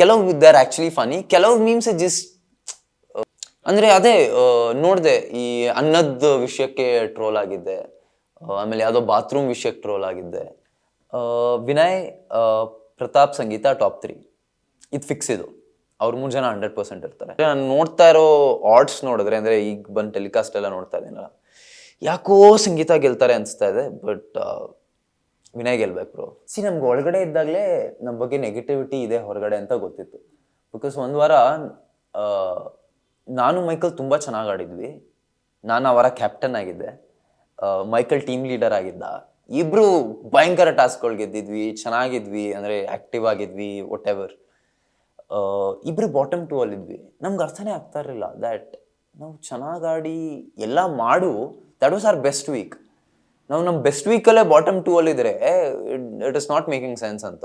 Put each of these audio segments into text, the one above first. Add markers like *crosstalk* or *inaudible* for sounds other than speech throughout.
ಕೆಲವು they are actually Ghani ಕೆಲವು memes just ಅಂದರೆ ಅದೇ ನೋಡಿದೆ, ಈ ಅನ್ನದ ವಿಷಯಕ್ಕೆ ಟ್ರೋಲ್ ಆಗಿದ್ದೆ. ಆಮೇಲೆ ಯಾವುದೋ ಬಾತ್ರೂಮ್ ವಿಷಯಕ್ಕೆ ಟ್ರೋಲ್ ಆಗಿದ್ದೆ. ವಿನಯ್ ಪ್ರತಾಪ್ ಸಂಗೀತ ಟಾಪ್ ತ್ರೀ ಇದು ಫಿಕ್ಸ್ ಇದು. ಅವ್ರು ಮೂರು ಜನ ಹಂಡ್ರೆಡ್ ಪರ್ಸೆಂಟ್ ಇರ್ತಾರೆ. ನಾನು ನೋಡ್ತಾ ಇರೋ ಆರ್ಟ್ಸ್ ನೋಡಿದ್ರೆ, ಅಂದ್ರೆ ಈಗ ಬಂದು ಟೆಲಿಕಾಸ್ಟ್ ಎಲ್ಲ ನೋಡ್ತಾ ಇದ್ದೀನಲ್ಲ ಯಾಕೋ ಸಂಗೀತ ಗೆಲ್ತಾರೆ ಅನಿಸ್ತಾ ಇದೆ ಬಟ್ ವಿನಯ್ ಗೆಲ್ಬೇಕು ಬ್ರೋ ಸಿ ನಮ್ಗೆ ಒಳಗಡೆ ಇದ್ದಾಗಲೇ ನಮ್ಮ ಬಗ್ಗೆ ನೆಗೆಟಿವಿಟಿ ಇದೆ ಹೊರಗಡೆ ಅಂತ ಗೊತ್ತಿತ್ತು. ಬಿಕಾಸ್ ಒಂದು ವಾರ ನಾನು ಮೈಕಲ್ ತುಂಬ ಚೆನ್ನಾಗಿ ಆಡಿದ್ವಿ. ನಾನು ಅವರ ಕ್ಯಾಪ್ಟನ್ ಆಗಿದ್ದೆ. ಮೈಕಲ್ ಟೀಮ್ ಲೀಡರ್ ಆಗಿದ್ದ. ಇಬ್ರು ಭಯಂಕರ ಟಾಸ್ಕ್ಗಳು ಗೆದ್ದಿದ್ವಿ, ಚೆನ್ನಾಗಿದ್ವಿ, ಅಂದರೆ ಆ್ಯಕ್ಟಿವ್ ಆಗಿದ್ವಿ ವಾಟ್ ಎವರ್ ಇಬ್ಬರು ಬಾಟಮ್ ಟೂ ಅಲ್ಲಿದ್ವಿ. ನಮ್ಗೆ ಅರ್ಥನೇ ಆಗ್ತಾ ಇರಲಿಲ್ಲ ದ್ಯಾಟ್ ನಾವು ಚೆನ್ನಾಗಿ ಆಡಿ, ಎಲ್ಲ ಮಾಡು that was our best week ನಾವು ನಮ್ಮ ಬೆಸ್ಟ್ ವೀಕಲ್ಲೇ bottom two ಅಲ್ಲಿದ್ರೆ it is not making sense ಅಂತ.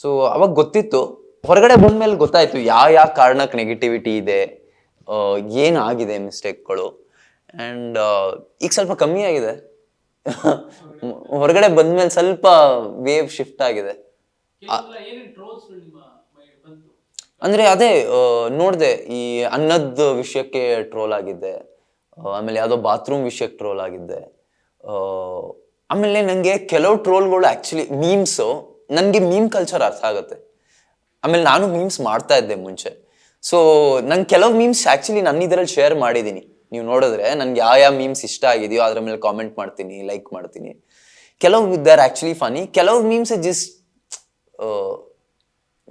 ಸೊ ಅವಾಗ ಗೊತ್ತಿತ್ತು. ಹೊರಗಡೆ ಬಂದ್ಮೇಲೆ ಗೊತ್ತಾಯ್ತು ಯಾವ ಯಾವ ಕಾರಣಕ್ಕೆ ನೆಗೆಟಿವಿಟಿ ಇದೆ ಏನಾಗಿದೆ ಮಿಸ್ಟೇಕ್ಗಳು ಆ್ಯಂಡ್ ಈಗ ಸ್ವಲ್ಪ ಕಮ್ಮಿ ಆಗಿದೆ. *laughs* ಹೊರಗಡೆ ಬಂದ್ಮೇಲೆ ಸ್ವಲ್ಪ ವೇವ್ ಶಿಫ್ಟ್ ಆಗಿದೆ. ಅಂದರೆ ಅದೇ ನೋಡಿದೆ, ಈ ಅನ್ನದ ವಿಷಯಕ್ಕೆ ಟ್ರೋಲ್ ಆಗಿದ್ದೆ ಆಮೇಲೆ ಯಾವುದೋ ಬಾತ್ರೂಮ್ ವಿಷಯಕ್ಕೆ ಟ್ರೋಲ್ ಆಗಿದ್ದೆ. ಆಮೇಲೆ ನನಗೆ ಕೆಲವು ಟ್ರೋಲ್ಗಳು ಆ್ಯಕ್ಚುಲಿ ಮೀಮ್ಸು ನನಗೆ ಮೀಮ್ ಕಲ್ಚರ್ ಅರ್ಥ ಆಗುತ್ತೆ. ಆಮೇಲೆ ನಾನು ಮೀಮ್ಸ್ ಮಾಡ್ತಾ ಇದ್ದೆ ಮುಂಚೆ. ಸೊ ನಂಗೆ ಕೆಲವು ಮೀಮ್ಸ್ ಆ್ಯಕ್ಚುಲಿ ನನ್ನ ಇದರಲ್ಲಿ ಶೇರ್ ಮಾಡಿದ್ದೀನಿ ನೀವು ನೋಡಿದ್ರೆ ನನಗೆ ಯಾವ ಯಾವ ಮೀಮ್ಸ್ ಇಷ್ಟ ಆಗಿದೆಯೋ ಅದ್ರ ಮೇಲೆ ಕಾಮೆಂಟ್ ಮಾಡ್ತೀನಿ ಲೈಕ್ ಮಾಡ್ತೀನಿ. ಕೆಲವು ದರ್ ಆ್ಯಕ್ಚುಲಿ ಫನಿ ಕೆಲವು memes just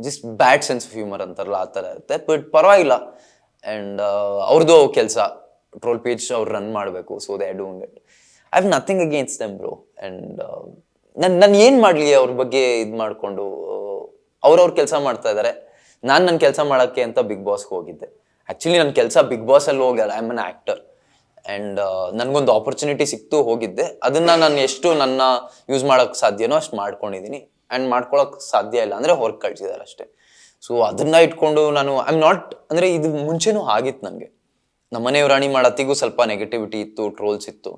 just bad sense of humour ಅಂತಾರಲ್ಲ, ಆ ಥರ ಇರುತ್ತೆ. ಬಟ್ ಪರವಾಗಿಲ್ಲ. ಆ್ಯಂಡ್ ಅವ್ರದ್ದು ಕೆಲಸ. ಟ್ರೋಲ್ ಪೇಜ್ ಅವ್ರು ರನ್ ಮಾಡಬೇಕು so they doing it I have nothing against them bro and ನಾನು ನಾನು ಏನು ಮಾಡಲಿ ಅವ್ರ ಬಗ್ಗೆ ಇದು ಮಾಡಿಕೊಂಡು ಅವ್ರವ್ರ ಕೆಲಸ ಮಾಡ್ತಾ ಇದ್ದಾರೆ ನಾನು ನನ್ನ ಕೆಲಸ ಮಾಡೋಕ್ಕೆ ಅಂತ ಬಿಗ್ ಬಾಸ್ಗೆ ಹೋಗಿದ್ದೆ. ಆ್ಯಕ್ಚುಲಿ ನನ್ನ ಕೆಲಸ ಬಿಗ್ ಬಾಸಲ್ಲಿ ಹೋಗಲ್ಲ I am an actor and ನನಗೊಂದು ಆಪರ್ಚುನಿಟಿ ಸಿಕ್ತು, ಹೋಗಿದ್ದೆ. ಅದನ್ನು ನಾನು ಎಷ್ಟು ನನ್ನ ಯೂಸ್ ಮಾಡೋಕ್ಕೆ ಸಾಧ್ಯನೋ ಅಷ್ಟು ಮಾಡ್ಕೊಂಡಿದ್ದೀನಿ ಆ್ಯಂಡ್ ಮಾಡ್ಕೊಳಕ್ಕೆ ಸಾಧ್ಯ ಇಲ್ಲ. ಅಂದರೆ ಹೊರಗೆ ಕಳ್ಸಿದ್ದಾರೆ ಅಷ್ಟೇ. ಸೊ ಅದನ್ನು ಇಟ್ಕೊಂಡು ನಾನು ಐ ಆಮ್ ನಾಟ್ ಅಂದರೆ ಇದು ಮುಂಚೆನೂ ಆಗಿತ್ತು ನನಗೆ ನಮ್ಮನೆ ರಾಣಿ ಮಾಡತ್ತಿಗೂ ಸ್ವಲ್ಪ ನೆಗೆಟಿವಿಟಿ ಇತ್ತು ಟ್ರೋಲ್ಸ್ ಇತ್ತು.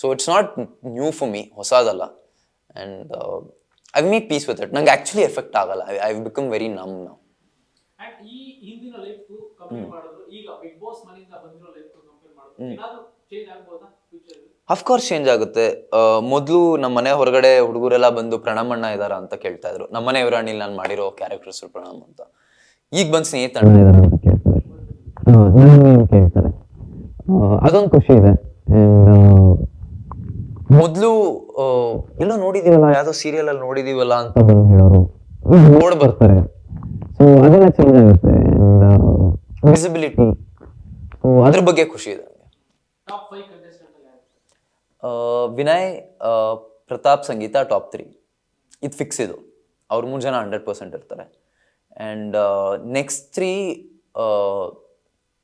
So it's not new for me ಹೊಸದಲ್ಲ. And I make peace with it ನಂಗೆ ಆ್ಯಕ್ಚುಲಿ ಎಫೆಕ್ಟ್ ಆಗಲ್ಲ. I I become very numb ನಾವು ಅಂಡ್ ಈ ಹಿಂದಿನ ಲೈಫ್ ಕಂಪೇರ್ ಮಾಡಿದ್ರು ಈಗ ಬಿಗ್ ಬಾಸ್ ಮನೆಯಿಂದ ಬಂದಿರೋ ಲೈಫ್ ಕಂಪೇರ್ ಮಾಡಿದ್ರು ಏನಾದ್ರು ಚೇಂಜ್ ಆಗ್ಬೋದಾ ಫ್ಯೂಚರ್ ಅಫ್ಕೋರ್ಸ್ ಚೇಂಜ್ ಆಗುತ್ತೆ. ಮೊದಲು ನಮ್ಮ ಮನೆ ಹೊರಗಡೆ ಹುಡುಗರೆಲ್ಲ ಬಂದು ಪ್ರಣಾಮಣ್ಣ ಇದಾರ ಅಂತ ಕೇಳ್ತಾ ಇದ್ರು. ನಮ್ಮ ಮನೆ ರಾಣಿಲಿ ನಾನು ಮಾಡಿರೋ ಕ್ಯಾರೆಕ್ಟರ್ಸ್ ಪ್ರಣಾಮ್ ಅಂತ. ಈಗ ಬಂದು ಸ್ನೇಹಿತ ಅಣ್ಣ ಇದಾರ ಅಂತ ಕೇಳ್ತಾರೆ ಅದೊಂದು ಖುಷಿ ಇದೆ. ಮೊದಲು ಎಲ್ಲ ನೋಡಿದೀವಲ್ಲ ಯಾವ್ದೋ ಸೀರಿಯಲ್ ಅಲ್ಲಿ ನೋಡಿದೀವಲ್ಲ ಅಂತ. ಬಂದು ಹೇಳೋರು. ನೋಡ್ ಬರ್ತಾರೆ. ಸೊ ಅದೆಲ್ಲ ಚೇಂಜ್ ಆಗುತ್ತೆ ವಿಸಿಬಿಲಿಟಿ ಅದ್ರ ಬಗ್ಗೆ ಖುಷಿ ಇದೆ ಟಾಪ್ ಫೈವ್ ಕಂಟೆಸ್ಟೆಂಟ್ ಯಾರು? ಆ, ವಿನಯ್ ಪ್ರತಾಪ್ ಸಂಗೀತ ಟಾಪ್ ತ್ರೀ ಇದು ಫಿಕ್ಸ್ ಇದು. ಅವ್ರ ಮೂರು ಜನ ಹಂಡ್ರೆಡ್ ಪರ್ಸೆಂಟ್ ಇರ್ತಾರೆ. And next three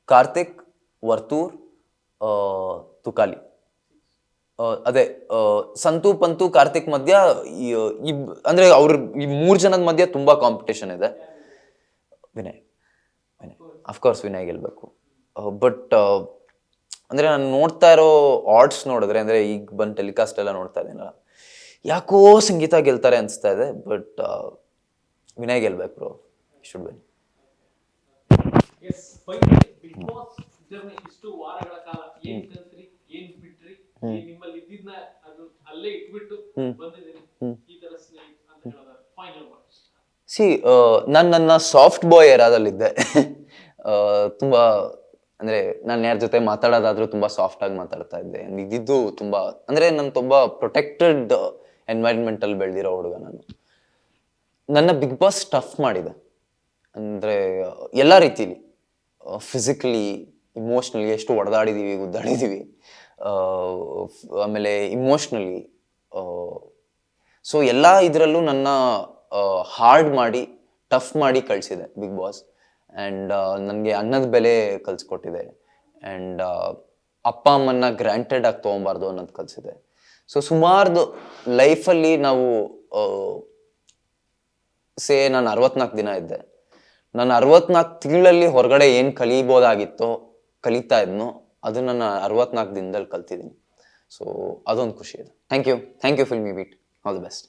Karthik Varthur Tukali. ಅದೇ ಸಂತು, ಪಂತು, ಕಾರ್ತಿಕ್ ಮಧ್ಯ ಅಂದರೆ ಅವ್ರ ಈ ಮೂರು ಜನದ ಮಧ್ಯ ತುಂಬ ಕಾಂಪಿಟೇಷನ್ ಇದೆ. ವಿನಯ್ ವಿನಯ್. ಅಫ್ಕೋರ್ಸ್ ವಿನಯ್ ಗೆಲ್ಬೇಕು. ಬಟ್ ಅಂದರೆ ನಾನು ನೋಡ್ತಾ ಇರೋ ಆರ್ಡ್ಸ್ ನೋಡಿದ್ರೆ, ಅಂದರೆ ಈಗ ಬಂದು ಟೆಲಿಕಾಸ್ಟ್ ಎಲ್ಲ ನೋಡ್ತಾ ಇದ್ದೀನಲ್ಲ ಯಾಕೋ ಸಂಗೀತ ಗೆಲ್ತಾರೆ ಅನಿಸ್ತಾ ಇದೆ ಬಟ್ ವಿನಯ್ ಗೆಲ್ಬೇಕು ಶುಡ್ ವಿನ್ ಜರ್ನಿ ಇಷ್ಟು ವಾರಗಳ ಕಾಲ ಏನ್ ಕಲ್ತ್ರಿ ಏನ್ ಬಿಟ್ರಿ ನಿಮ್ಮಲ್ಲಿ ಇದ್ದಿದ್ನ ಅದು ಅಲ್ಲೇ ಇಟ್ಬಿಟ್ಟು ಬಂದಿದ್ದೀನಿ ಈ ತರ ಸ್ನೇಹಿತ ಅಂತ ಹೇಳೋದಾದ್ರೆ ಫೈನಲ್ ವರ್ಡ್ಸ್ ಸಿ ನಾನು ನನ್ನ ಸಾಫ್ಟ್ ಬಾಯ್ ಏರಾದಲ್ಲಿದ್ದೆ. ತುಂಬ ಅಂದರೆ ನಾನು ಯಾರ ಜೊತೆ ಮಾತಾಡೋದಾದರೂ ತುಂಬ ಸಾಫ್ಟಾಗಿ ಮಾತಾಡ್ತಾ ಇದ್ದೆ. ಇದ್ದಿದ್ದು ತುಂಬ ಅಂದರೆ ನಾನು ತುಂಬ ಪ್ರೊಟೆಕ್ಟೆಡ್ ಎನ್ವೈರ್ಮೆಂಟಲ್ಲಿ ಬೆಳೆದಿರೋ ಹುಡುಗ ನಾನು. ನನ್ನ ಬಿಗ್ ಬಾಸ್ ಟಫ್ ಮಾಡಿದೆ. ಅಂದರೆ ಎಲ್ಲ ರೀತಿಲಿ ಫಿಸಿಕಲಿ ಇಮೋಷ್ನಲಿ ಎಷ್ಟು ಒಡೆದಾಡಿದ್ದೀವಿ ಗುದ್ದಾಡಿದ್ದೀವಿ ಆಮೇಲೆ ಇಮೋಷ್ನಲಿ ಸೊ ಎಲ್ಲ ಇದರಲ್ಲೂ ನನ್ನ ಹಾರ್ಡ್ ಮಾಡಿ ಟಫ್ ಮಾಡಿ ಕಳಿಸಿದೆ ಬಿಗ್ ಬಾಸ್ ಆ್ಯಂಡ್ ನನಗೆ ಅನ್ನದ ಬೆಲೆ ಕಲಿಸ್ಕೊಟ್ಟಿದೆ. ಆ್ಯಂಡ್ ಅಪ್ಪ ಅಮ್ಮನ್ನ ಗ್ರ್ಯಾಂಟೆಡ್ ಆಗಿ ತೊಗೊಬಾರ್ದು ಅನ್ನೋದು ಕಲಿಸಿದೆ. ಸೊ ಸುಮಾರ್ದು ಲೈಫಲ್ಲಿ ನಾವು ಸೇ ನಾನು ಅರವತ್ನಾಲ್ಕು ದಿನ ಇದ್ದೆ. ನಾನು ಅರವತ್ನಾಲ್ಕು ತಿಂಗಳಲ್ಲಿ ಹೊರಗಡೆ ಏನು ಕಲಿಬೋದಾಗಿತ್ತೋ ಕಲಿತಾ ಇದ್ನೋ, ಅದನ್ನು ನಾನು ಅರವತ್ನಾಲ್ಕು ದಿನದಲ್ಲಿ ಕಲ್ತಿದ್ದೀನಿ. ಸೊ ಅದೊಂದು ಖುಷಿ ಇದೆ. Thank you thank you Filmibeat all the best